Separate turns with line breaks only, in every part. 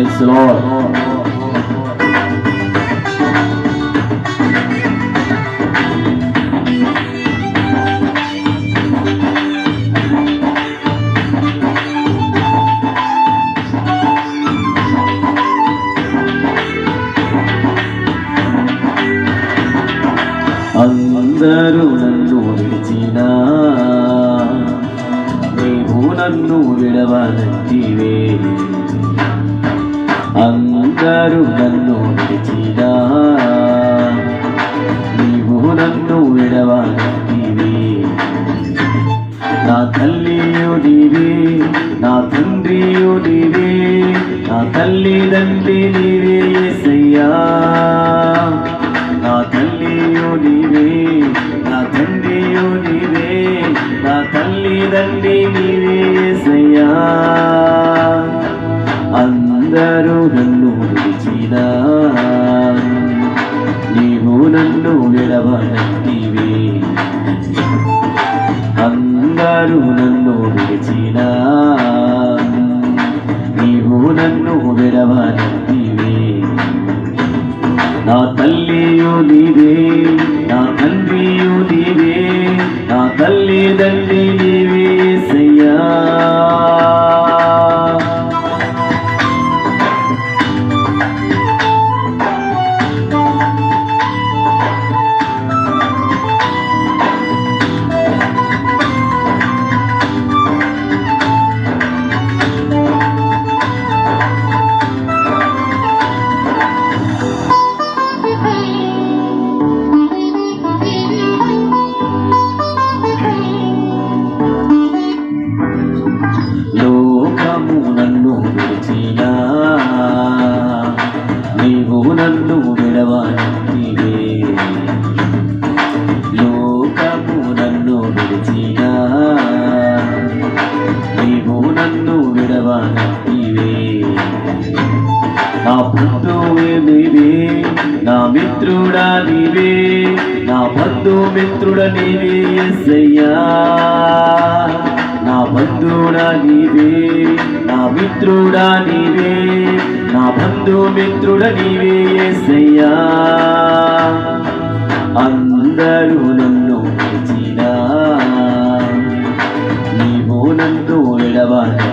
Price lord అందరూ నన్ను విడిచినా నీవు నన్ను విడవనంటివే అందరూ నన్ను విడిచినా. నీవు నన్ను విడవనంటివే నా తల్లియు నీవే నా తండ్రియు నీవే నా తల్లిదండ్రి నీవే సయ్యా నా తల్లియు నీవే నా తండ్రియు నీవే నా తల్లిదండ్రి నీవే. అందరూ నన్ను విడిచినా. నీవు నన్ను విడవనంటివే అందరూ నన్ను విడిచినా. నీవు నన్ను విడవనంటివే నా తల్లియు నీవే నా తండ్రియు నీవే నా తల్లిదండ్రి నీవే సయ్యా. విడవనంటివే నా బంధువే నీవే నా మిత్రుడా నీవే నా బంధు మిత్రుడ నీవే ఎస్సయ్యా నా బంధుడా నీవే నా మిత్రుడా నీవే నా బంధు మిత్రుడ నీవే ఎస్సయ్యా అందరూ నన్ను పిలిచినా నీవో నన్ను విడవనంటివే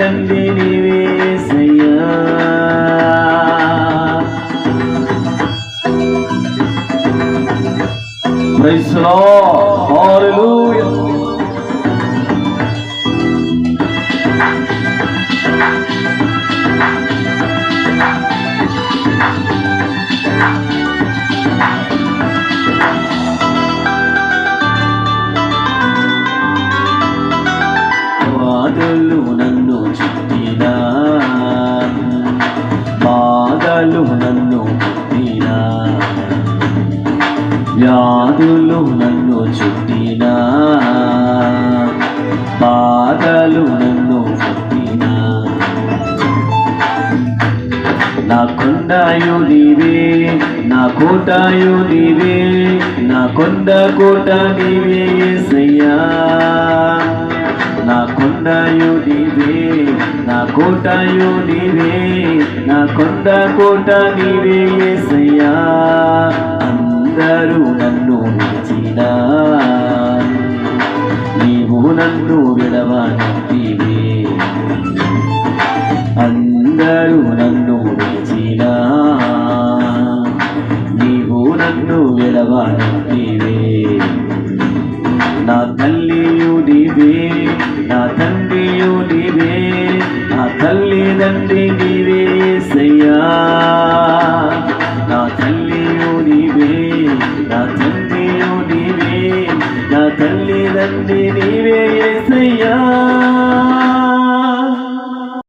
తల్లిదండ్రి నీవే సయ్యా నన్ను చుట్టినా బాధలు నన్ను చుట్టినా నా కొండాయు నీవే నా కోటాయు నీవే నా కొండ కోట నీవే సయ్యా. నా కొండాయు నీవే నా కోటాయు నీవే నా కొండ కోట నీవే సయ్యా. అందరూ నన్ను విడిచినా నీవు నన్ను విడవనంటివే అందరూ నన్ను విడిచినా నీవు నన్ను విడవనంటివే నా తల్లియు నీవే నా తండ్రియు నీవే నా తల్లిదండ్రి నీవే సయ్యా. నా తండ్రియు నీవే. నా తల్లి నీవే ఏసయ్యా.